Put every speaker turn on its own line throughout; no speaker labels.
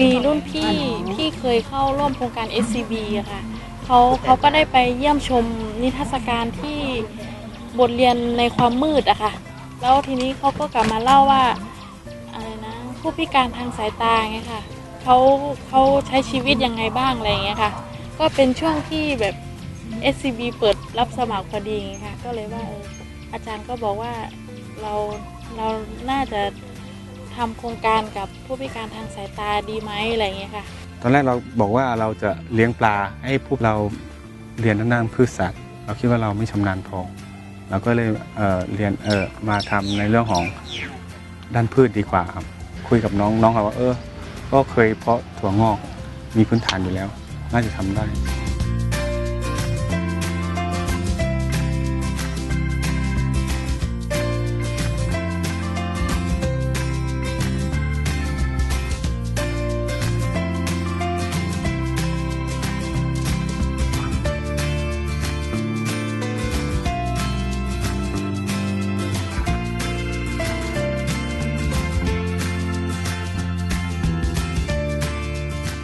มีรุ่นพี่ที่เคยเข้าร่วมโครงการ SCB อะค่ะเขาเขาก็ได้ไปเยี่ยมชมนิทรรศการที่บทเรียนในความมืดอะค่ะ แล้วทีนี้เขาก็กลับมาเล่าว่าอะไรนะผู้พิการทางสายตาไงค่ะเขาเขาใช้ชีวิตยังไงบ้างอะไรอย่างเงี้ยค่ะ ก็เป็นช่วงที่แบบ SCB เปิดรับสมัครพอดีไงค่ะ ก็เลยว่าเอออาจารย์ก็บอกว่าเราเราน่าจะ ทำโครงการกับผู้พิการทางสายตาดีไหมอะไรเงี้ยค่ะ
ตอนแรกเราบอกว่าเราจะเลี้ยงปลาให้พวกเราเรียนด้านพืชสัตว์ เราคิดว่าเราไม่ชำนาญพอเราก็เลยเออเรียนเออมาทำในเรื่องของด้านพืชดีกว่าครับคุยกับน้องน้องเขาว่าเออ ก็เคยเพาะถั่วงอกมีพื้นฐานอยู่แล้ว น่าจะทำได้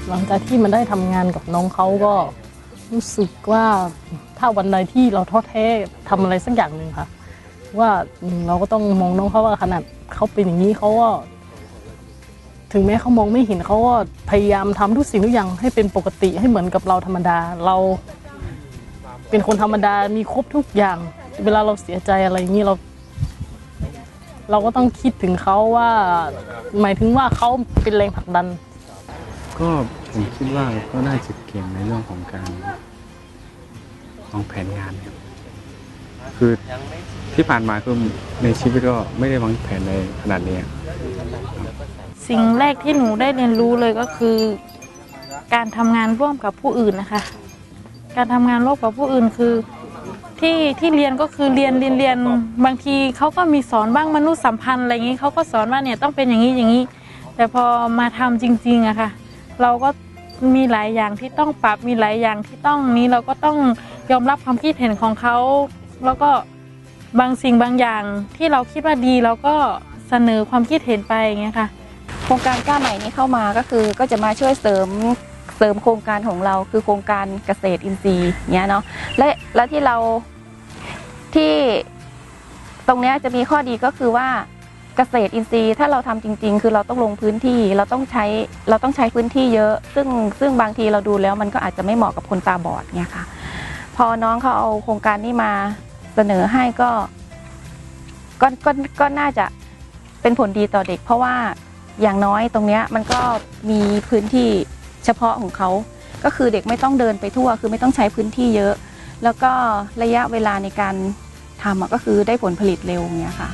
หลังจากที่มันได้ทำงานกับน้องเขาก็รู้สึกว่าถ้าวันใดที่เราท้อแท้ทำอะไรสักอย่างหนึ่งค่ะ ว่าเราก็ต้องมองน้องเขาว่าขนาดเขาเป็นอย่างนี้เขาก็ถึงแม้เขามองไม่เห็นเขาก็พยายามทำทุกสิ่งทุกอย่างให้เป็นปกติให้เหมือนกับเราธรรมดาเรา เป็นคนธรรมดามีครบทุกอย่าง เวลาเราเสียใจอะไรอย่างนี้เรา เราก็ต้องคิดถึงเขาว่า หมายถึงว่าเขาเป็นแรงผลักดัน
ก็ผมคิดว่าก็น่าจะเก่งในเรื่องของการวางแผนงานครับคือที่ผ่านมาคือในชีวิตก็ไม่ได้วางแผนในขนาดนี้
สิ่งแรกที่หนูได้เรียนรู้เลยก็คือ การทำงานร่วมกับผู้อื่นนะคะ การทำงานร่วมกับผู้อื่นคือที่ที่เรียนก็คือเรียนเรียนเรียนบางทีเขาก็มีสอนบ้างมนุษยสัมพันธ์อะไรอย่างนี้เขาก็สอนว่าเนี่ยต้องเป็นอย่างนี้อย่างนี้ แต่พอมาทำจริงๆอะค่ะ เราก็มีหลายอย่างที่ต้องปรับมีหลายอย่างที่ต้องนี้เราก็ต้องยอมรับความคิดเห็นของเขาแล้วก็บางสิ่งบางอย่างที่เราคิดว่าดีเราก็เสนอความคิดเห็นไปอย่างเงี้ยค่ะ
โครงการกล้าใหม่นี้เข้ามาก็คือก็จะมาช่วยเสริมเสริมโครงการของเราคือโครงการเกษตรอินทรีย์เนี้ยเนาะและและที่เราที่ตรงเนี้ยจะมีข้อดีก็คือว่า เกษตรอินทรีย์ถ้าเราทำจริง ๆ คือเราต้องลงพื้นที่เราต้องใช้เราต้องใช้พื้นที่เยอะ ซึ่งซึ่งบางทีเราดูแล้วมันก็อาจจะไม่เหมาะกับคนตาบอดเนี่ยค่ะ พอน้องเขาเอาโครงการนี้มาเสนอให้ก็ก็ก็ก็น่าจะเป็นผลดีต่อเด็ก เพราะว่าอย่างน้อยตรงเนี้ยมันก็มีพื้นที่เฉพาะของเขา ก็คือเด็กไม่ต้องเดินไปทั่ว คือไม่ต้องใช้พื้นที่เยอะ แล้วก็ระยะเวลาในการทำก็คือได้ผลผลิตเร็วเนี้ยค่ะ